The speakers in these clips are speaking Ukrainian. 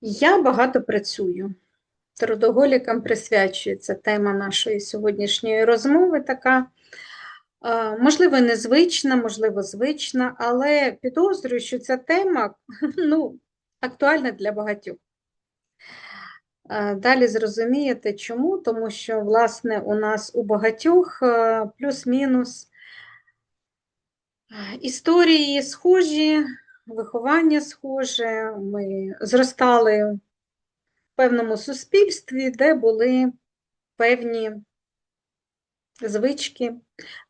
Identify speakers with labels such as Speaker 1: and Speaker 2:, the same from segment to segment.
Speaker 1: Я багато працюю. Трудоголікам присвячується тема нашої сьогоднішньої розмови така. Можливо, незвична, можливо, звична, але підозрюю, що ця тема ну, актуальна для багатьох. Далі зрозумієте, чому, тому що, власне, у нас у багатьох плюс-мінус історії схожі, виховання схоже, ми зростали в певному суспільстві, де були певні звички,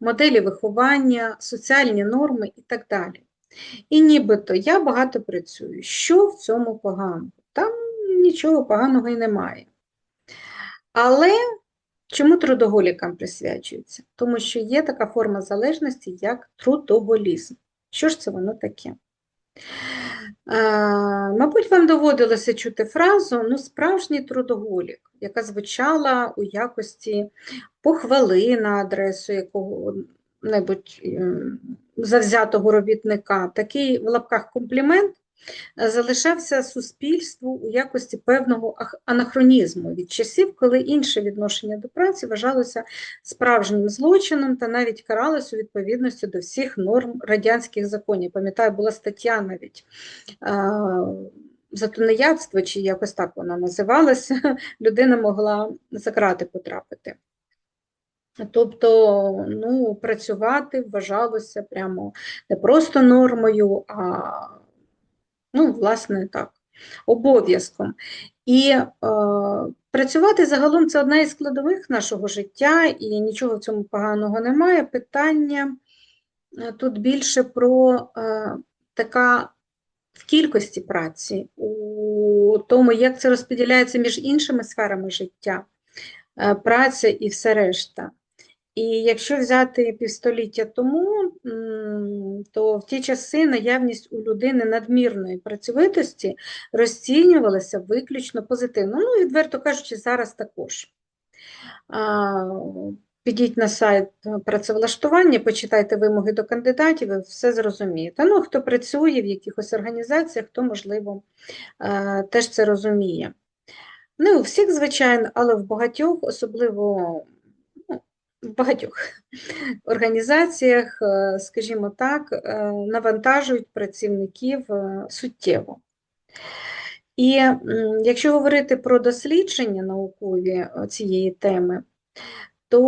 Speaker 1: моделі виховання, соціальні норми і так далі. І нібито я багато працюю. Що в цьому поганого? Там нічого поганого і немає. Але чому трудоголікам присвячується? Тому що є така форма залежності, як трудоголізм. Що ж це воно таке? Е, Мабуть, вам доводилося чути фразу ну, справжній трудоголік, яка звучала у якості похвали на адресу якого-небудь ем, завзятого робітника. Такий в лапках комплімент залишався суспільству у якості певного ах- анахронізму від часів, коли інше відношення до праці вважалося справжнім злочином та навіть каралось у відповідності до всіх норм радянських законів. Пам'ятаю, була стаття навіть за тунеядство, чи якось так вона називалася, людина могла за крати потрапити. Тобто, ну, працювати вважалося прямо не просто нормою, а, ну, власне, так, обов'язком. І е, працювати загалом це одна із складових нашого життя, і нічого в цьому поганого немає. Питання е, тут більше про е, така в кількості праці, у тому, як це розподіляється між іншими сферами життя, е, праця і все решта. І якщо взяти півстоліття тому, то в ті часи наявність у людини надмірної працьовитості розцінювалася виключно позитивно. Ну, відверто кажучи, зараз також. Підіть на сайт працевлаштування, почитайте вимоги до кандидатів, ви все зрозумієте. Ну, хто працює в якихось організаціях, хто, можливо, е, теж це розуміє. Не у всіх, звичайно, але в багатьох, особливо в багатьох організаціях, е, скажімо так, е, навантажують працівників е, суттєво. І якщо говорити про дослідження наукові цієї теми, то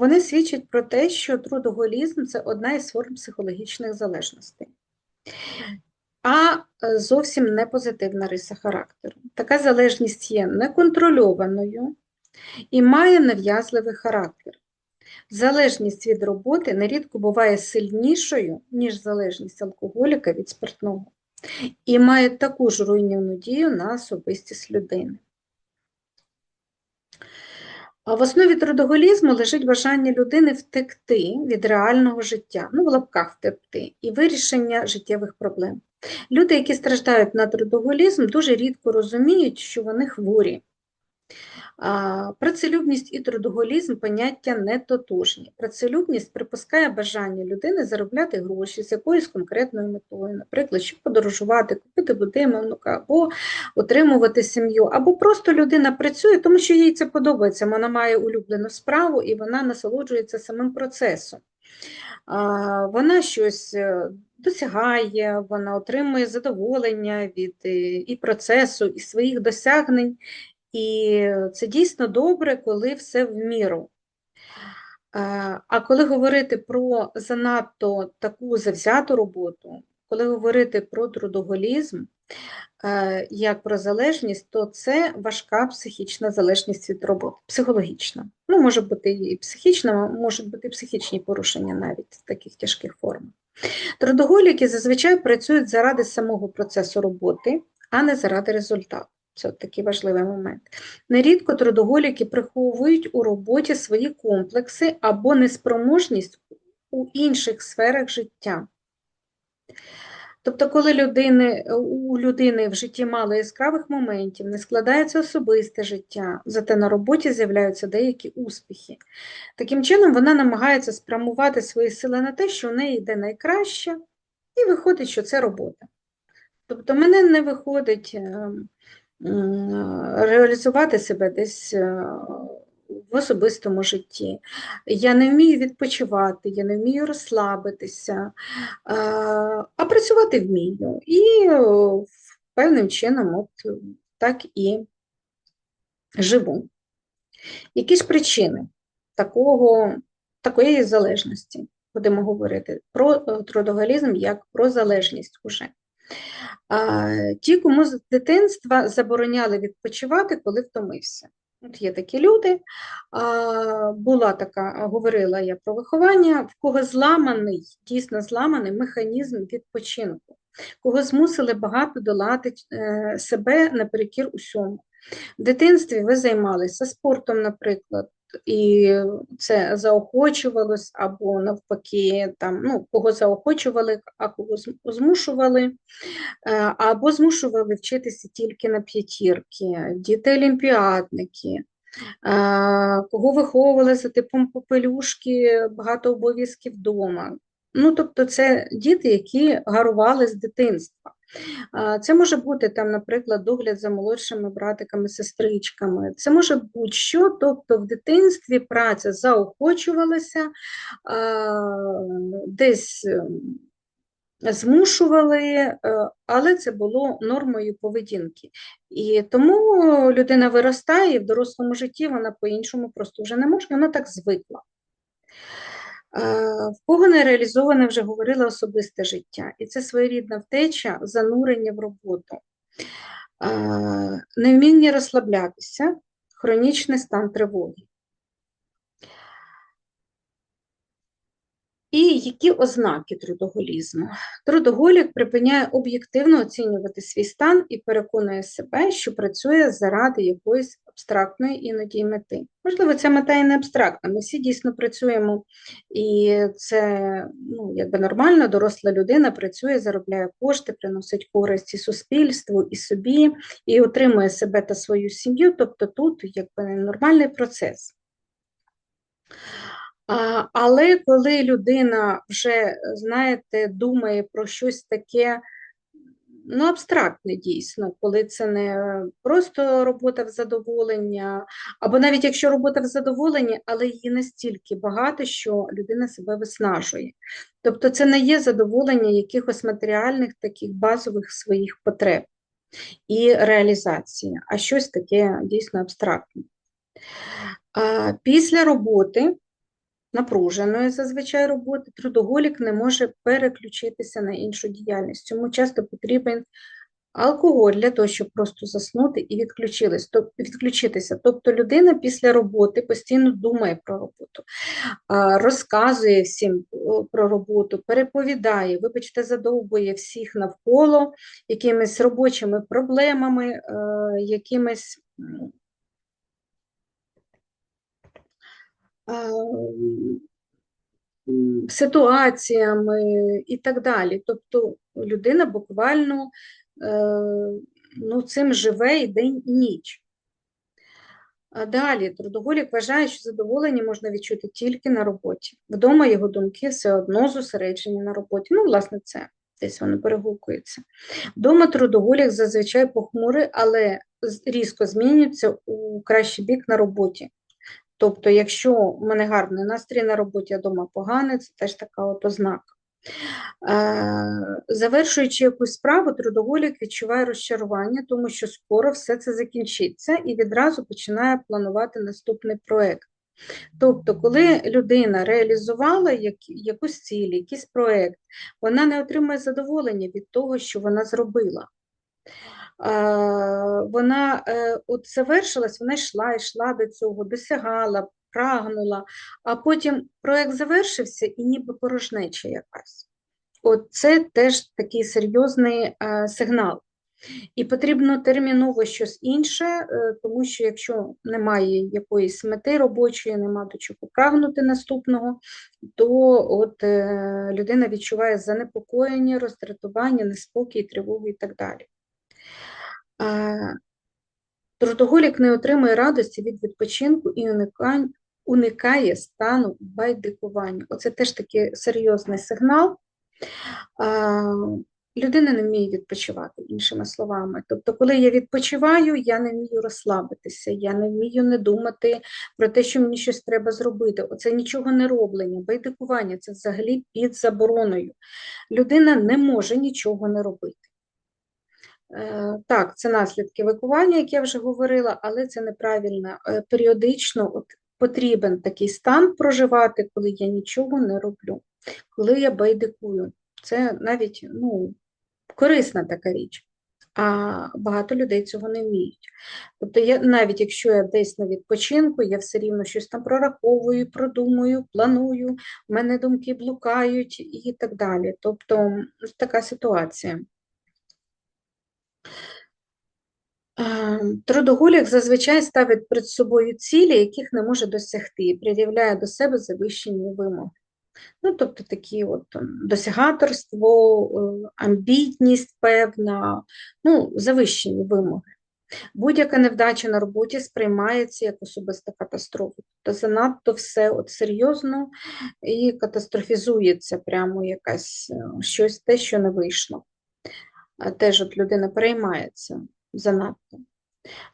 Speaker 1: вони свідчать про те, що трудоголізм це одна із форм психологічних залежностей. А зовсім не позитивна риса характеру. Така залежність є неконтрольованою і має нав'язливий характер. Залежність від роботи нерідко буває сильнішою, ніж залежність алкоголіка від спиртного, і має таку ж руйнівну дію на особистість людини. А в основі трудоголізму лежить бажання людини втекти від реального життя, ну, в лапках втекти, і вирішення життєвих проблем. Люди, які страждають на трудоголізм, дуже рідко розуміють, що вони хворі. Працелюбність і трудоголізм поняття не тотожні. Працелюбність припускає бажання людини заробляти гроші з якоюсь конкретною метою, наприклад, щоб подорожувати, купити будинок або утримувати сім'ю, або просто людина працює, тому що їй це подобається. Вона має улюблену справу і вона насолоджується самим процесом. Вона щось е, досягає, вона отримує задоволення від е, і процесу, і своїх досягнень. І це дійсно добре, коли все в міру. Е, А коли говорити про занадто таку завзяту роботу, коли говорити про трудоголізм, е, як про залежність, то це важка психічна залежність від роботи, психологічна. Ну, може бути і психічна, можуть бути і психічні порушення навіть в таких тяжких формах. Трудоголіки зазвичай працюють заради самого процесу роботи, а не заради результату. Це такий важливий момент. Нерідко трудоголіки приховують у роботі свої комплекси або неспроможність у інших сферах життя. Тобто, коли людини, у людини в житті мало яскравих моментів, не складається особисте життя, зате на роботі з'являються деякі успіхи. Таким чином, вона намагається спрямувати свої сили на те, що в неї йде найкраще, і виходить, що це робота. Тобто, мене не виходить е, м, реалізувати себе десь е, в особистому житті. Я не вмію відпочивати, я не вмію розслабитися, е, а працювати вмію. І е, певним чином от так і живу. Які ж причини такого, такої залежності? Будемо говорити про трудоголізм як про залежність уже. Ті, кому з дитинства забороняли відпочивати, коли втомився. От є такі люди, була така, говорила я про виховання, в кого зламаний, дійсно зламаний механізм відпочинку, кого змусили багато долати е, себе наперекір усьому. В дитинстві ви займалися спортом, наприклад, і це заохочувалось, або навпаки, там, ну, кого заохочували, а кого змушували, е, або змушували вчитися тільки на п'ятірки, діти-олімпіадники. Е, кого виховували за типом попелюшки, багато обов'язків вдома. Ну, тобто, це діти, які гарували з дитинства. Це може бути там, наприклад, догляд за молодшими братиками, сестричками. Це може будь-що, тобто в дитинстві праця заохочувалася, десь ем, змушували, е, але це було нормою поведінки. І тому людина виростає і в дорослому житті вона по-іншому просто вже не може, вона так звикла. В кого не реалізоване вже говорила особисте життя, і це своєрідна втеча, занурення в роботу, невміння розслаблятися, хронічний стан тривоги. І які ознаки трудоголізму? Трудоголік припиняє об'єктивно оцінювати свій стан і переконує себе, що працює заради якоїсь абстрактної іноді мети. Можливо, ця мета і не абстрактна. Ми всі дійсно працюємо, і це ну, якби нормально, доросла людина працює, заробляє кошти, приносить користь і суспільству, і собі, і отримує себе та свою сім'ю. Тобто тут якби нормальний процес. Але коли людина вже, знаєте, думає про щось таке, ну, абстрактне дійсно, коли це не просто робота в задоволення, або навіть якщо робота в задоволенні, але її настільки багато, що людина себе виснажує. Тобто це не є задоволення якихось матеріальних таких базових своїх потреб і реалізація, а щось таке дійсно абстрактне. Після роботи напруженої зазвичай роботи, трудоголік не може переключитися на іншу діяльність. Цьому часто потрібен алкоголь для того, щоб просто заснути і відключитися. Тобто людина після роботи постійно думає про роботу, розказує всім про роботу, переповідає, вибачте, задовбує всіх навколо якимись робочими проблемами, е, якимись ситуаціями і так далі. Тобто людина буквально е, ну, цим живе і день і ніч. А далі трудоголік вважає, що задоволення можна відчути тільки на роботі. Вдома його думки все одно зосереджені на роботі. Ну, власне, це десь воно перегукується. Вдома трудоголік зазвичай похмурий, але різко змінюється у кращий бік на роботі. Тобто, якщо в мене гарний настрій на роботі, а вдома поганий, це теж така от ознака. Е, завершуючи якусь справу, трудоголік відчуває розчарування, тому що скоро все це закінчиться і відразу починає планувати наступний проєкт. Тобто, коли людина реалізувала якусь ціль, якийсь проєкт, вона не отримує задоволення від того, що вона зробила вона е, от завершилась, вона йшла, йшла до цього, досягала, прагнула, а потім проєкт завершився і ніби порожнеча якась. От це теж такий серйозний е, сигнал. І потрібно терміново щось інше, е, тому що якщо немає якоїсь мети робочої, нема до чого прагнути наступного, то от людина відчуває занепокоєння, роздратування, неспокій, тривогу і так далі. Трудоголік не отримує радості від відпочинку і уникає стану байдикування. Оце теж такий серйозний сигнал. людина не вміє відпочивати, іншими словами. Тобто, коли я відпочиваю, я не вмію розслабитися, я не вмію не думати про те, що мені щось треба зробити. Оце нічого не роблення, байдикування це взагалі під забороною. Людина не може нічого не робити. Е, Так, це наслідки викування, як я вже говорила, але це неправильно. Е, Періодично от, потрібен такий стан проживати, коли я нічого не роблю, коли я байдикую. Це навіть ну, корисна така річ. А багато людей цього не вміють. Тобто, я, навіть якщо я десь на відпочинку, я все рівно щось там прораховую, продумую, планую, в мене думки блукають і так далі. Тобто, така ситуація. Е, Трудоголік зазвичай ставить перед собою цілі, яких не може досягти, і пред'являє до себе завищені вимоги. Ну, тобто такі от досягаторство, е, амбітність певна, ну, завищені вимоги. Будь-яка невдача на роботі сприймається як особиста катастрофа. Тобто занадто все от серйозно і катастрофізується прямо якась е, щось те, що не вийшло. Теж от людина переймається занадто.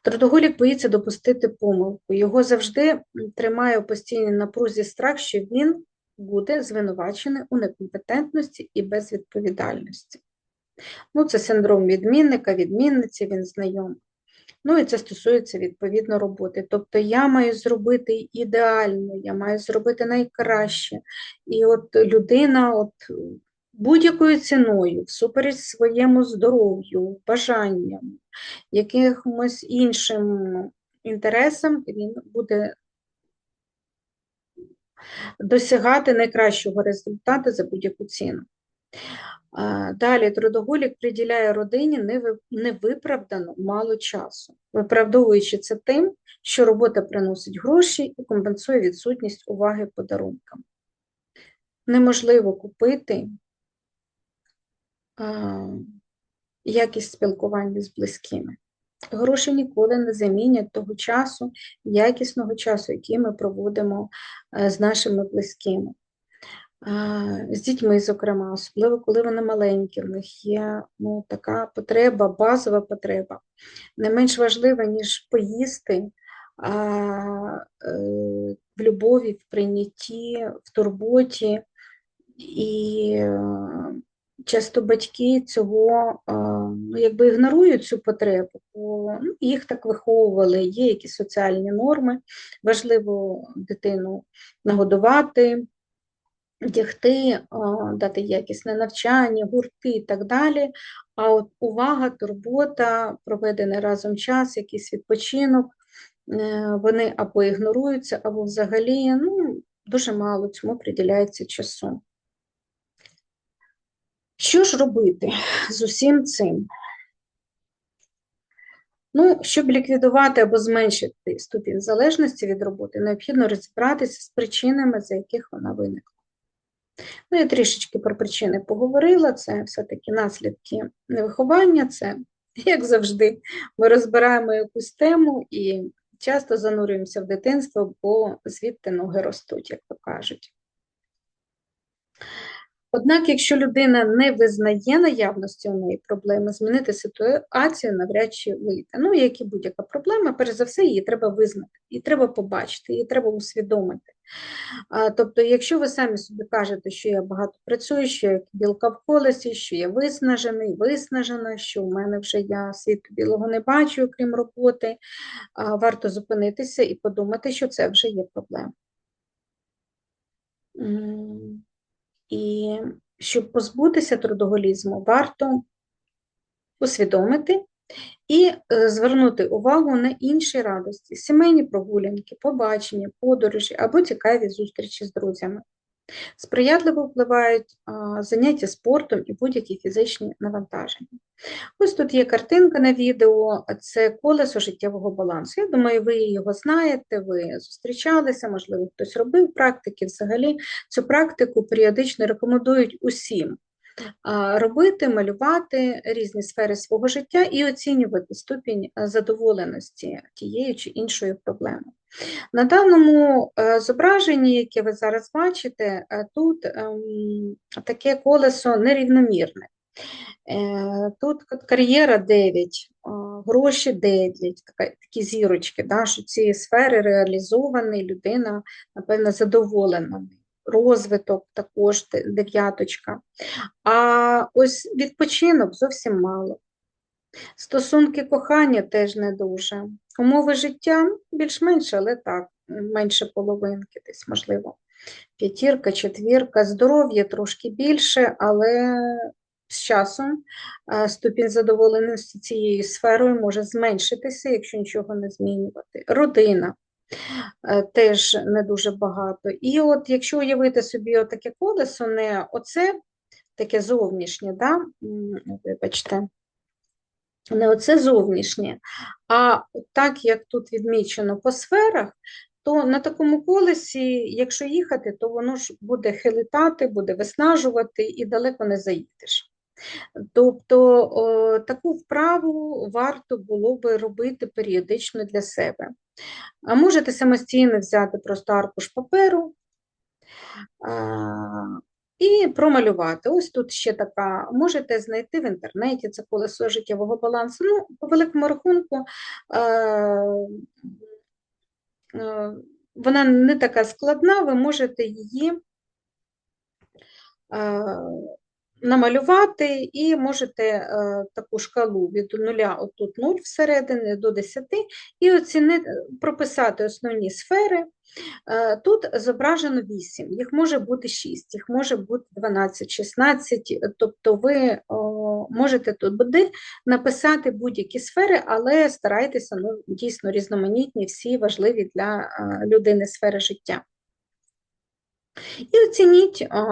Speaker 1: Трудоголік боїться допустити помилку. Його завжди тримає у постійній напрузі страх, що він буде звинувачений у некомпетентності і безвідповідальності. Ну, це синдром відмінника, відмінниці, він знайомий. Ну, і це стосується відповідно роботи. Тобто я маю зробити ідеально, я маю зробити найкраще. І от людина от будь-якою ціною, всупереч своєму здоров'ю, бажанням, якимось іншим інтересам, він буде досягати найкращого результату за будь-яку ціну. Далі трудоголік приділяє родині невиправдано мало часу, виправдовуючи це тим, що робота приносить гроші і компенсує відсутність уваги подарункам. Неможливо купити якість спілкування з близькими. Гроші ніколи не замінять того часу, якісного часу, який ми проводимо е, з нашими близькими. З дітьми, зокрема, особливо коли вони маленькі, в них є ну, така потреба, базова потреба, не менш важлива, ніж поїсти е, в любові, в прийнятті, в турботі. І е, часто батьки цього е, ну, якби ігнорують цю потребу, бо ну, їх так виховували, є якісь соціальні норми, важливо дитину нагодувати вдягти, дати якісне навчання, гуртки і так далі. А от увага, турбота, проведений разом час, якийсь відпочинок, е, вони або ігноруються, або взагалі ну, дуже мало цьому приділяється часу. Що ж робити з усім цим? Ну, щоб ліквідувати або зменшити ступінь залежності від роботи, необхідно розібратися з причинами, за яких вона виникла. Ну, я трішечки про причини поговорила, це все-таки наслідки невиховання, це, як завжди, ми розбираємо якусь тему і часто занурюємося в дитинство, бо звідти ноги ростуть, як то кажуть. Однак, якщо людина не визнає наявності у неї проблеми, змінити ситуацію навряд чи вийде. Ну, як і будь-яка проблема, перш за все, її треба визнати, її треба побачити, її треба усвідомити. Тобто, якщо ви самі собі кажете, що я багато працюю, що я білка в колесі, що я виснажений, виснажена, що в мене вже я світу білого не бачу, крім роботи, варто зупинитися і подумати, що це вже є проблема. І щоб позбутися трудоголізму, варто усвідомити і е, звернути увагу на інші радості: сімейні прогулянки, побачення, подорожі або цікаві зустрічі з друзями. Сприятливо впливають заняття спортом і будь-які фізичні навантаження. Ось тут є картинка на відео, це колесо життєвого балансу. Я думаю, ви його знаєте, ви зустрічалися, можливо, хтось робив практики. Взагалі цю практику періодично рекомендують усім робити, малювати різні сфери свого життя і оцінювати ступінь задоволеності тією чи іншою проблемою. На даному е, зображенні, яке ви зараз бачите, е, тут ем, таке колесо нерівномірне. Е, Тут кар'єра 9, гроші 9, такі зірочки, да, що ці сфери реалізовані, людина, напевно, задоволена. Розвиток також дев'яточка. А ось відпочинок зовсім мало. Стосунки кохання теж не дуже. Умови життя більш-менш, але так, менше половинки десь, можливо. П'ятірка, четвірка, здоров'я трошки більше, але з часом е, ступінь задоволеності цією сферою може зменшитися, якщо нічого не змінювати. Родина теж не дуже багато. І от якщо уявити собі отаке колесо, не оце таке зовнішнє, да? вибачте, не оце зовнішнє, а так, як тут відмічено по сферах, то на такому колесі, якщо їхати, то воно ж буде хилитати, буде виснажувати і далеко не заїдеш. Тобто о, таку вправу варто було би робити періодично для себе. Можете самостійно взяти просто аркуш паперу і промалювати. Ось тут ще така, можете знайти в інтернеті це колесо життєвого балансу. Ну, по великому рахунку, вона не така складна, ви можете її намалювати і можете е, таку шкалу від 0, отут 0 всередині до 10, і оцінити, прописати основні сфери. Е, Тут зображено 8, їх може бути 6, їх може бути 12, 16, тобто ви можете буде написати будь-які сфери, але старайтеся ну, дійсно різноманітні, всі важливі для е, людини сфери життя. І оцініть, а,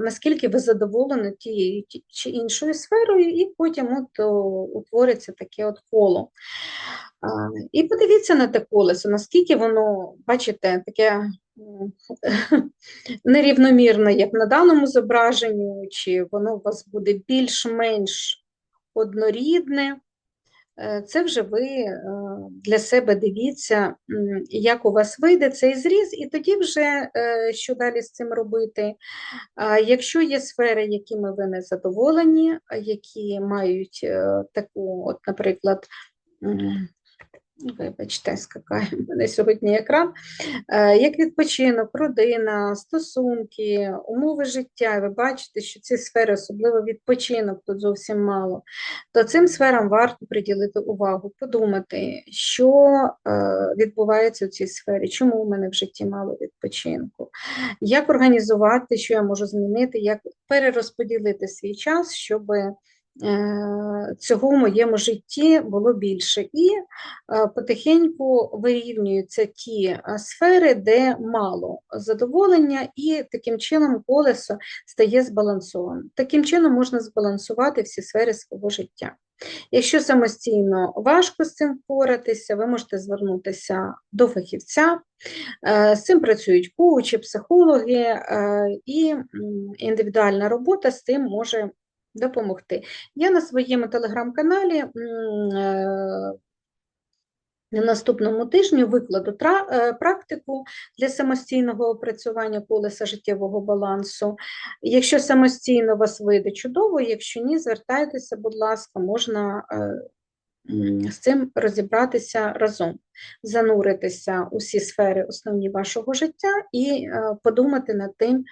Speaker 1: наскільки ви задоволені тією чи іншою сферою, і потім от, о, утвориться таке от коло. А, І подивіться на те колесо, наскільки воно, бачите, таке нерівномірне, як на даному зображенні, чи воно у вас буде більш-менш однорідне. Е, Це вже ви е, для себе дивіться, як у вас вийде цей зріз, і тоді вже е, що далі з цим робити. Якщо є сфери, якими ви не задоволені, які мають таку, от, наприклад, Вибачте, скакає в мене сьогодні екран. Е, Як відпочинок, родина, стосунки, умови життя, ви бачите, що ці сфери, особливо відпочинок, тут зовсім мало, то цим сферам варто приділити увагу, подумати, що е, відбувається в цій сфері, чому у мене в житті мало відпочинку, як організувати, що я можу змінити, як перерозподілити свій час, щоб е, цього в моєму житті було більше. І е, потихеньку вирівнюються ті е, сфери, де мало задоволення, і таким чином колесо стає збалансованим. Таким чином можна збалансувати всі сфери свого життя. Якщо самостійно важко з цим впоратися, ви можете звернутися до фахівця. Е, З цим працюють коучі, психологи, е, і індивідуальна робота з цим може допомогти. Я на своєму телеграм-каналі е, на наступному тижні викладу е, практику для самостійного опрацювання колеса життєвого балансу. Якщо самостійно вас вийде чудово, якщо ні, звертайтеся, будь ласка, можна е, з цим розібратися разом, зануритися у всі сфери основні вашого життя і подумати над тим,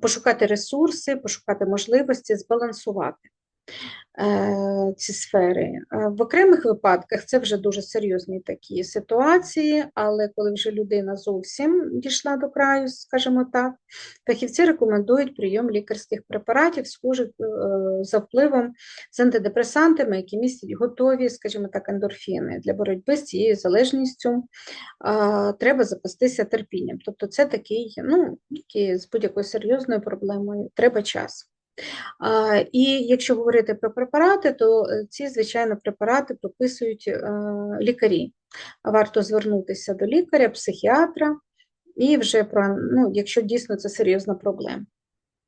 Speaker 1: пошукати ресурси, пошукати можливості, збалансувати ці сфери. Е, В окремих випадках це вже дуже серйозні такі ситуації, але коли вже людина зовсім дійшла до краю, скажімо так, фахівці рекомендують прийом лікарських препаратів, схожих е, за впливом з антидепресантами, які містять готові, скажімо так, ендорфіни для боротьби з цією залежністю. е, Треба запастися терпінням. Тобто це такий, ну, такий з будь-якою серйозною проблемою, треба час. І якщо говорити про препарати, то е, ці, звичайно, препарати прописують е, лікарі. Варто звернутися до лікаря, психіатра, і вже про, ну, якщо дійсно це серйозна проблема,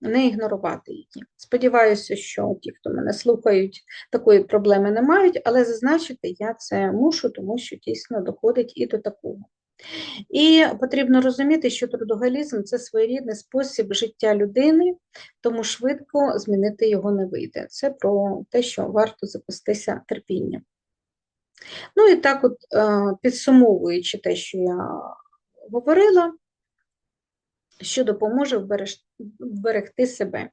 Speaker 1: не ігнорувати її. Сподіваюся, що ті, хто мене слухають, такої проблеми не мають, але зазначити я це мушу, тому що дійсно доходить і до такого. І потрібно розуміти, що трудоголізм це своєрідний спосіб життя людини, тому швидко змінити його не вийде. Це про те, що варто запастися терпінням. Ну і так, от, е, підсумовуючи те, що я говорила, що допоможе вберегти себе.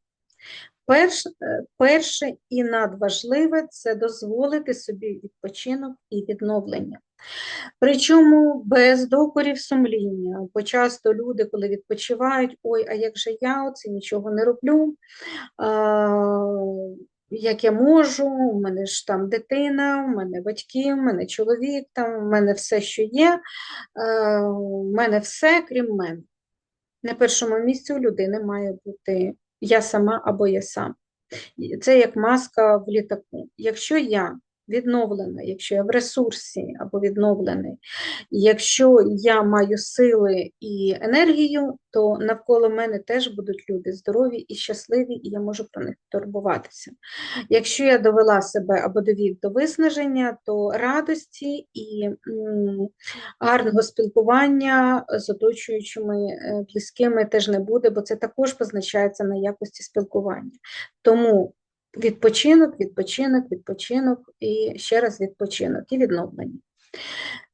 Speaker 1: Перш, е, перше і надважливе це дозволити собі відпочинок і відновлення. Причому без докорів сумління, бо часто люди, коли відпочивають, ой, а як же я оце нічого не роблю, а, як я можу, у мене ж там дитина, у мене батьки, у мене чоловік, там, у мене все, що є, а, у мене все, крім мене. На першому місці у людини має бути я сама або я сам. Це як маска в літаку. Якщо я відновлена, якщо я в ресурсі або відновлений, якщо я маю сили і енергію, то навколо мене теж будуть люди здорові і щасливі, і я можу про них турбуватися. Якщо я довела себе або довів до виснаження, то радості і гарного спілкування з оточуючими е, близькими теж не буде, бо це також позначається на якості спілкування. Тому Відпочинок, відпочинок, відпочинок і ще раз відпочинок і відновлення.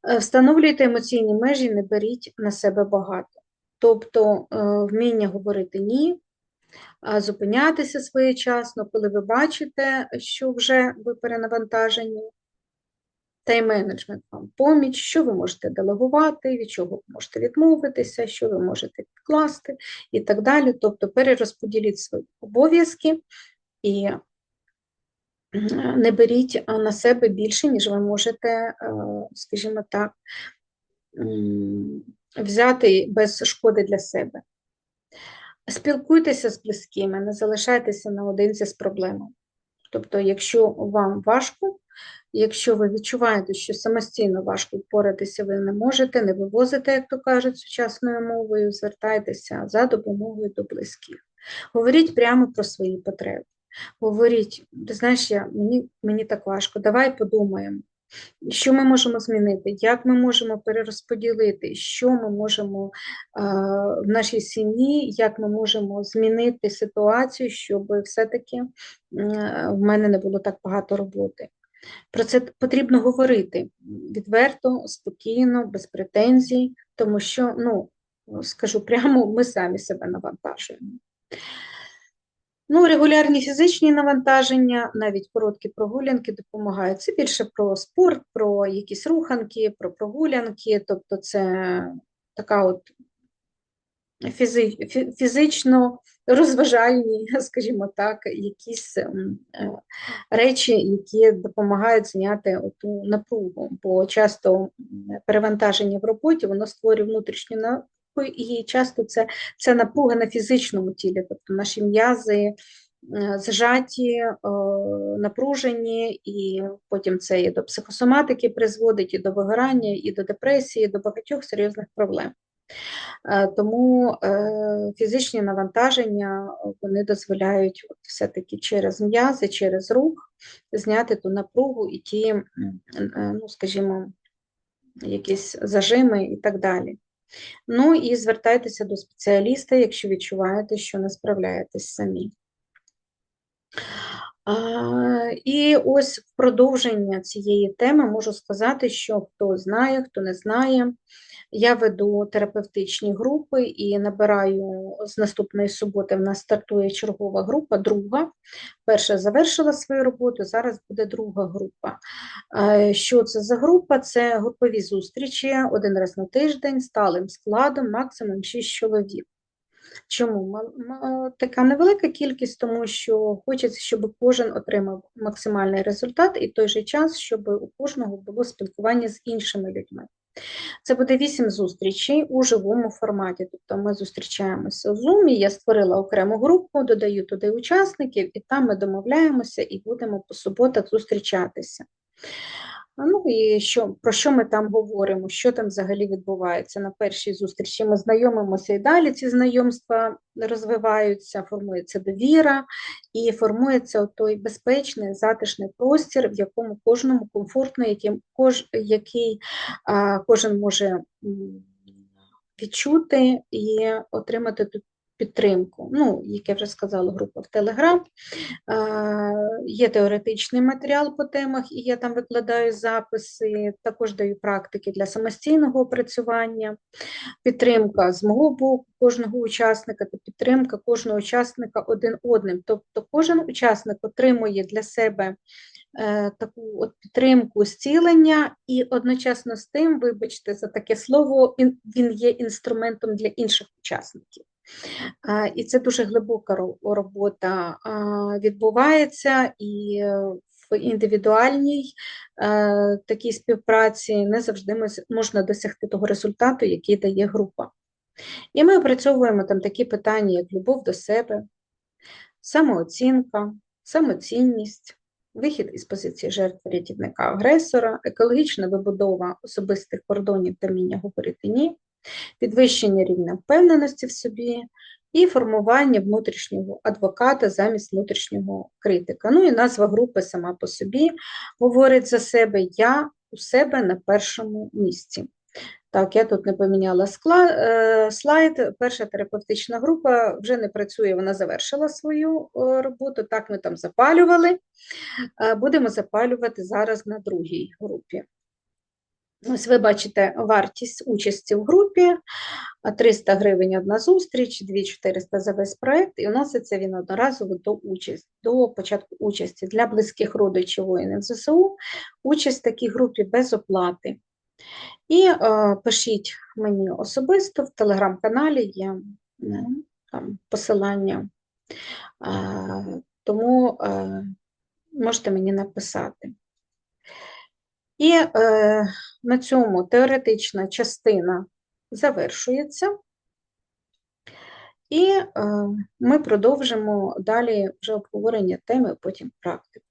Speaker 1: Е, встановлюйте емоційні межі, не беріть на себе багато. Тобто е, вміння говорити ні, зупинятися своєчасно, коли ви бачите, що вже ви перенавантажені, тайм-менеджмент вам поміч, що ви можете делегувати, від чого ви можете відмовитися, що ви можете відкласти і так далі. Тобто перерозподіліть свої обов'язки і не беріть на себе більше, ніж ви можете, е, скажімо так, взяти без шкоди для себе. Спілкуйтеся з близькими, не залишайтеся наодинці з проблемами. Тобто, якщо вам важко, якщо ви відчуваєте, що самостійно важко впоратися, ви не можете, не вивозите, як то кажуть, сучасною мовою, звертайтеся за допомогою до близьких. Говоріть прямо про свої потреби говоріть, ти знаєш, я, мені, мені так важко, давай подумаємо. Що ми можемо змінити, як ми можемо перерозподілити, що ми можемо а, в нашій сім'ї, як ми можемо змінити ситуацію, щоб все-таки в мене не було так багато роботи. Про це потрібно говорити відверто, спокійно, без претензій, тому що, ну, скажу прямо, ми самі себе навантажуємо. Ну, регулярні фізичні навантаження, навіть короткі прогулянки допомагають. Це більше про спорт, про якісь руханки, про прогулянки, тобто це така от фізично розважальні, скажімо так, якісь ем, е, речі, які допомагають зняти оту напругу, бо часто перевантаження в роботі воно створює внутрішню і часто це це напруга на фізичному тілі, тобто наші м'язи е, зжаті, е, напружені, і потім це і до психосоматики призводить, і до вигорання, і до депресії, і до багатьох серйозних проблем. Е, тому фізичні навантаження вони дозволяють все-таки через м'язи, через рух зняти ту напругу і ті, ну, скажімо, якісь зажими і так далі. Ну і звертайтеся до спеціаліста, якщо відчуваєте, що не справляєтесь самі. І ось в продовження цієї теми можу сказати, що хто знає, хто не знає, я веду терапевтичні групи і набираю з наступної суботи. В нас стартує чергова група, друга. Перша завершила свою роботу, зараз буде друга група. Що це за група? Це групові зустрічі один раз на тиждень, сталим складом, максимум 6 чоловік. Чому? Така невелика кількість, тому що хочеться, щоб кожен отримав максимальний результат, і в той же час, щоб у кожного було спілкування з іншими людьми. Це буде вісім зустрічей у живому форматі. Тобто ми зустрічаємося у Zoom, я створила окрему групу, додаю туди учасників, і там ми домовляємося і будемо по суботах зустрічатися. Ну і що, про що ми там говоримо, що там взагалі відбувається на першій зустрічі. Ми знайомимося і далі ці знайомства розвиваються, формується довіра і формується той безпечний, затишний простір, в якому кожному комфортно, яким кож, який а, кожен може відчути і отримати підтримку. Ну, як я вже сказала, група в Телеграм. Є теоретичний матеріал по темах, і я там викладаю записи, також даю практики для самостійного опрацювання, підтримка з мого боку кожного учасника та підтримка кожного учасника один одним. Тобто кожен учасник отримує для себе е, таку от підтримку зцілення, і одночасно з тим, вибачте, за таке слово, він є інструментом для інших учасників. І це дуже глибока робота відбувається і в індивідуальній е, такій співпраці не завжди можна досягти того результату, який дає група. І ми опрацьовуємо там такі питання, як любов до себе, самооцінка, самоцінність, вихід із позиції жертви рятівника агресора, екологічна вибудова особистих кордонів та вміння говорити ні, підвищення рівня впевненості в собі і формування внутрішнього адвоката замість внутрішнього критика. Ну і назва групи сама по собі говорить за себе Я у себе на першому місці. Так, я тут не поміняла е, слайд. Перша терапевтична група вже не працює, вона завершила свою е, роботу. Так, ми там запалювали. Е, будемо запалювати зараз на другій групі. Ось ви бачите вартість участі в групі, 300 гривень одна зустріч, 2400 за весь проєкт, і уноситься він одноразово до участі, до початку участі для близьких родичів воїнів ЗСУ, участь в такій групі без оплати. І е, пишіть мені особисто, в телеграм-каналі є е, там, посилання, е, тому е, можете мені написати. І е, на цьому теоретична частина завершується, і е, ми продовжимо далі вже обговорення теми, потім практику.